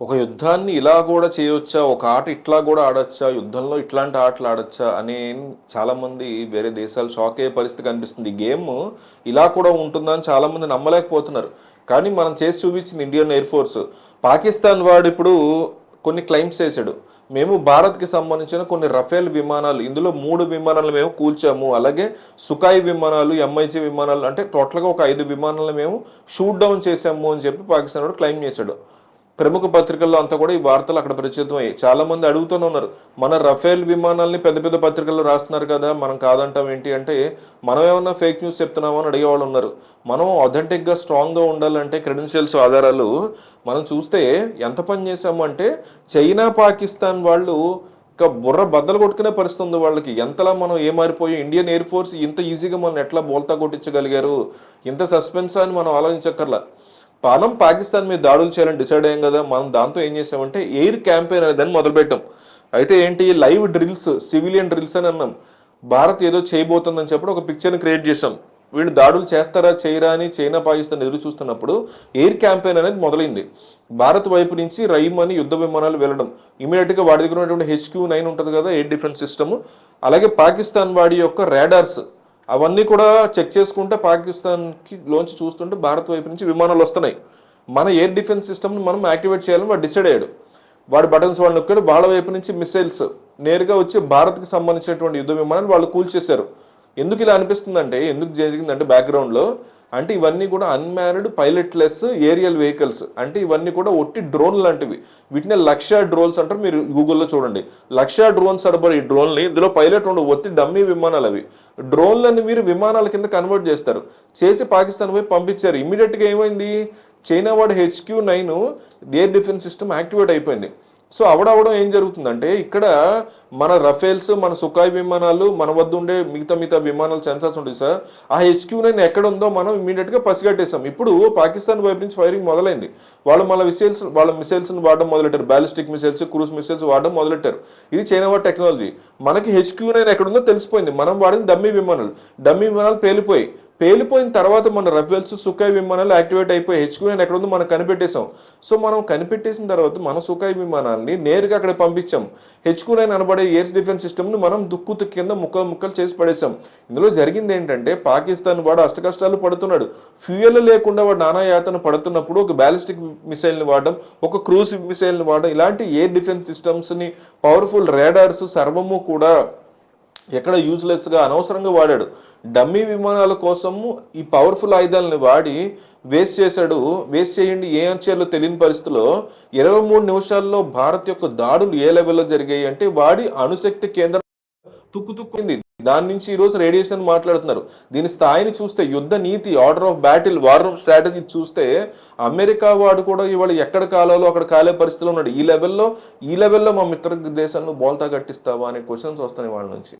ఒక యుద్ధాన్ని ఇలా కూడా చేయొచ్చా? ఒక ఆట ఇట్లా కూడా ఆడొచ్చా? యుద్ధంలో ఇట్లాంటి ఆటలు ఆడొచ్చా? అని చాలామంది వేరే దేశాలు షాక్ అయ్యే పరిస్థితి కనిపిస్తుంది. ఈ గేమ్ ఇలా కూడా ఉంటుందని చాలామంది నమ్మలేకపోతున్నారు. కానీ మనం చేసి చూపించింది ఇండియన్ ఎయిర్ ఫోర్స్. పాకిస్తాన్ వాడు ఇప్పుడు కొన్ని క్లైమ్స్ చేశాడు. మేము భారత్కి సంబంధించిన కొన్ని రఫేల్ విమానాలు ఇందులో మూడు విమానాలు మేము కూల్చాము. అలాగే సుకాయ్ విమానాలు ఎంఐజీ విమానాలు అంటే టోటల్గా ఒక ఐదు విమానాలు మేము షూట్ డౌన్ చేశాము అని చెప్పి పాకిస్తాన్ వాడు క్లైమ్ చేశాడు. ప్రముఖ పత్రికల్లో అంతా కూడా ఈ వార్తలు అక్కడ ప్రచురితమయ్యాయి. చాలా మంది అడుగుతూనే ఉన్నారు. మన రఫేల్ విమానాల్ని పెద్ద పెద్ద పత్రికల్లో రాస్తున్నారు కదా మనం కాదంటాం ఏంటి అంటే మనం ఏమన్నా ఫేక్ న్యూస్ చెప్తున్నామో అని అడిగేవాళ్ళు ఉన్నారు. మనం అథెంటిక్గా స్ట్రాంగ్గా ఉండాలంటే క్రెడెన్షియల్స్ ఆధారాలు మనం చూస్తే ఎంత పని చేసాము అంటే చైనా పాకిస్తాన్ వాళ్ళు ఇంకా బుర్ర బద్దలు కొట్టుకునే పరిస్థితి ఉంది వాళ్ళకి. ఎంతలా మనం ఏమారిపోయి? ఇండియన్ ఎయిర్ ఫోర్స్ ఇంత ఈజీగా మనం ఎట్లా బోల్తా కొట్టించగలిగారు? ఇంత సస్పెన్స్ అని మనం ఆలోచించక్కర్లా. మనం పాకిస్తాన్ మీద దాడులు చేయాలని డిసైడ్ అయ్యాం కదా మనం దాంతో ఏం చేసామంటే ఎయిర్ క్యాంపెయిన్ అనే దాన్ని మొదలుపెట్టాం. అయితే ఏంటి లైవ్ డ్రిల్స్ సివిలియన్ డ్రిల్స్ అని అన్నాం. భారత్ ఏదో చేయబోతుందని చెప్పి ఒక పిక్చర్ని క్రియేట్ చేసాం వీళ్ళు దాడులు చేస్తారా చేయరా అని చైనా పాకిస్తాన్ ఎదురు చూస్తున్నప్పుడు ఎయిర్ క్యాంపెయిన్ అనేది మొదలైంది. భారత్ వైపు నుంచి రైమ్ అని యుద్ధ విమానాలు వెళ్ళడం. ఇమీడియట్గా వాడి దగ్గర ఉన్నటువంటి హెచ్క్యూ నైన్ ఉంటుంది కదా ఎయిర్ డిఫెన్స్ సిస్టమ్. అలాగే పాకిస్తాన్ వాడి యొక్క రాడార్స్ అవన్నీ కూడా చెక్ చేసుకుంటే పాకిస్తాన్కి లోంచి చూస్తుంటే భారత్ వైపు నుంచి విమానాలు వస్తున్నాయి. మన ఎయిర్ డిఫెన్స్ సిస్టమ్ని మనం యాక్టివేట్ చేయాలని వాడు డిసైడ్ అయ్యాడు. వాడు బటన్స్ వాళ్ళు నొక్కాడు. వాళ్ళ వైపు నుంచి మిసైల్స్ నేరుగా వచ్చి భారత్కి సంబంధించినటువంటి యుద్ధ విమానాలు వాళ్ళు కూల్చేశారు ఎందుకు ఇలా అనిపిస్తుందంటే ఎందుకు జరిగిందంటే బ్యాక్గ్రౌండ్లో అంటే ఇవన్నీ కూడా అన్మ్యాన్డ్ పైలట్లెస్ ఏరియల్ వెహికల్స్ అంటే ఇవన్నీ కూడా ఒట్టి డ్రోన్ లాంటివి. వీటిని లక్ష డ్రోన్స్ అంటారు. మీరు గూగుల్లో చూడండి. లక్ష డ్రోన్స్ అడబర్ ఈ డ్రోన్ని ఇందులో పైలట్ ఉండవు ఒత్తి డమ్మీ విమానాలు అవి. డ్రోన్లని మీరు విమానాల కింద కన్వర్ట్ చేస్తారు. చేసి పాకిస్తాన్ పోయి పంపించారు. ఇమీడియట్గా ఏమైంది? చైనా వాడు HQ nine air defence system activate అయిపోయింది. సో అవడవడం ఏం జరుగుతుందంటే ఇక్కడ మన రఫేల్స్ మన సుఖాయ్ విమానాలు మన వద్ద ఉండే మిగతా మిగతా విమానాలు సెన్సార్స్ ఉంటాయి సార్. ఆ హెచ్క్యూ నైన్ ఎక్కడ ఉందో మనం ఇమీడియట్గా పసిగట్టేసాం ఇప్పుడు పాకిస్తాన్ వైపు నుంచి ఫైరింగ్ మొదలైంది. వాళ్ళు మన మిసైల్స్ వాళ్ళ మిసైల్స్ని వాడడం మొదలెట్టారు. బ్యాలిస్టిక్ మిసైల్స్ క్రూజ్ మిసైల్స్ వాడడం మొదలెట్టారు. ఇది చైనా వాడి టెక్నాలజీ మనకి హెచ్క్యూ నైన్ ఎక్కడ ఉందో తెలిసిపోయింది. మనం వాడింది డమ్మీ విమానాలు. డమ్మీ విమానాలు పేలిపోయి పేలిపోయిన తర్వాత మన రఫెల్స్ సుఖాయ్ విమానాలు యాక్టివేట్ అయిపోయి హెచ్కు నేను ఎక్కడ ఉందో మనం కనిపెట్టేశాం. సో మనం కనిపెట్టేసిన తర్వాత మన సుఖాయ్ విమానాన్ని నేరుగా అక్కడ పంపించాం. హెచ్కు నైన్ అనబడే ఎయిర్ డిఫెన్స్ సిస్టమ్ని మనం దుక్కు కింద ముక్కలు ముక్కలు చేసి పడేసాం ఇందులో జరిగింది ఏంటంటే పాకిస్తాన్ వాడు అష్టకష్టాలు పడుతున్నాడు. ఫ్యూయల్ లేకుండా వాడు నానా యాతన పడుతున్నప్పుడు ఒక బ్యాలిస్టిక్ మిసైల్ని వాడడం ఒక క్రూజ్ మిసైల్ని వాడడం ఇలాంటి ఎయిర్ డిఫెన్స్ సిస్టమ్స్ని పవర్ఫుల్ రేడార్స్ సర్వము కూడా ఎక్కడ యూజ్లెస్గా అనవసరంగా వాడాడు. డమ్మీ విమానాల కోసము ఈ పవర్ఫుల్ ఆయుధాలని వాడి వేస్ట్ చేశాడు. వేస్ట్ చేయండి ఏం చేయాలో తెలియని పరిస్థితిలో ఇరవై మూడు నిమిషాల్లో భారత్ యొక్క దాడులు ఏ లెవెల్లో జరిగాయి అంటే వాడి అణుశక్తి కేంద్రం తుక్కు తుక్కుంది. దాని నుంచి ఈరోజు రేడియేషన్ మాట్లాడుతున్నారు. దీని స్థాయిని చూస్తే యుద్ధ నీతి order of battle war of strategy చూస్తే అమెరికా వాడు కూడా ఇవాళ ఎక్కడ కాలాలో అక్కడ కాలే పరిస్థితిలో ఉన్నాడు. ఈ లెవెల్లో ఈ లెవెల్లో మా మిత్ర దేశాలను బోల్తా కట్టిస్తావా అనే క్వశ్చన్స్ వస్తున్నాయి వాళ్ళ నుంచి.